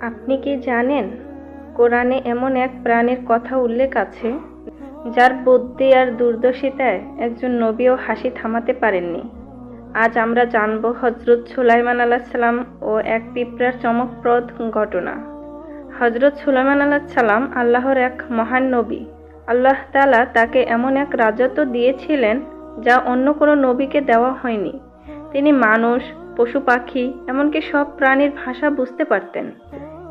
আপনি কি জানেন? কোরআনে এমন এক প্রাণীর কথা উল্লেখ আছে, যার বুদ্ধি আর দুর্দশিতায় একজন নবীও হাসি থামাতে পারেননি। আজ আমরা জানব হজরত সুলাইমান সাল্লাম ও এক পিঁপড়ার চমকপ্রদ ঘটনা। হজরত সুলাইমান সাল্লাম আল্লাহর এক মহান নবী। আল্লাহ তালা তাকে এমন এক রাজত্ব দিয়েছিলেন যা অন্য কোনো নবীকে দেওয়া হয়নি। তিনি মানুষ, পশু পাখি, এমনকি সব প্রাণীর ভাষা বুঝতে পারতেন।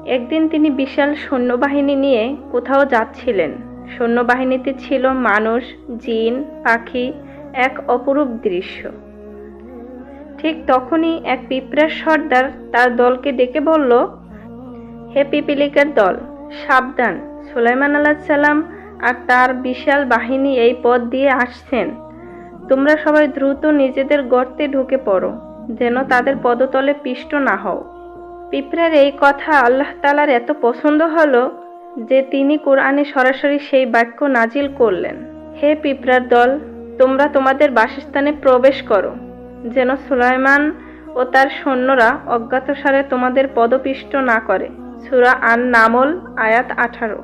একদিন তিনি বিশাল সৈন্যবাহিনী নিয়ে কোথাও যাচ্ছিলেন। সৈন্যবাহিনীতে ছিল মানুষ, জিন, পাখি, এক অপরূপ দৃশ্য। ঠিক তখনই এক পিঁপড়ার সর্দার তার দলকে ডেকে বলল, হে পিপিলিকার দল, সাবধান। সুলাইমান সাল্লাম আর তার বিশাল বাহিনী এই পথ দিয়ে আসছেন। তোমরা সবাই দ্রুত নিজেদের গর্তে ঢুকে পড়ো, যেন তাদের পদতলে পিষ্ট না হও। পিঁপড়ার এই কথা আল্লাহ তালার এত পছন্দ হলো যে তিনি কোরআনে সরাসরি সেই বাক্য নাজিল করলেন। হে পিঁপড়ার দল, তোমরা তোমাদের বাসস্থানে প্রবেশ করো। যেন সুলাইমান ও তার সৈন্যরা অজ্ঞাতসারে তোমাদের পদপিষ্ট না করে। সুরা আন নামল আয়াত আঠারো।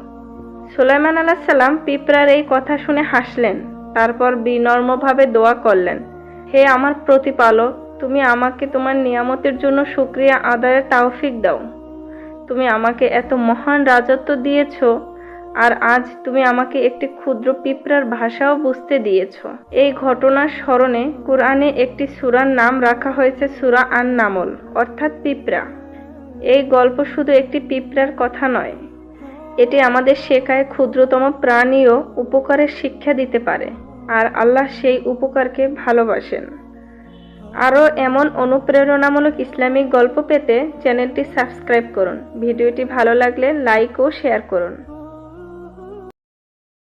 সুলাইমান আলাহ সাল্লাম পিঁপড়ার এই কথা শুনে হাসলেন, তারপর বিনর্মভাবে দোয়া করলেন, হে আমার প্রতিপালক তুমি আমাকে তোমার নিয়ামতের জন্য শুক্রিয়া আদায়ের তাওফিক দাও। তুমি আমাকে এত মহান রাজত্ব দিয়েছ, আর আজ তুমি আমাকে একটি ক্ষুদ্র পিঁপড়ার ভাষাও বুঝতে দিয়েছ। এই ঘটনার স্মরণে কোরআনে একটি সুরার নাম রাখা হয়েছে সুরা আন নামল অর্থাৎ পিঁপড়া। এই গল্প শুধু একটি পিঁপড়ার কথা নয়, এটি আমাদের শেখায় ক্ষুদ্রতম প্রাণীও উপকারের শিক্ষা দিতে পারে, আর আল্লাহ সেই উপকারকে ভালোবাসেন। আরও এমন অনুপ্রেরণামূলক ইসলামিক গল্প পেতে চ্যানেলটি সাবস্ক্রাইব করুন। ভিডিওটি ভালো লাগলে লাইক ও শেয়ার করুন।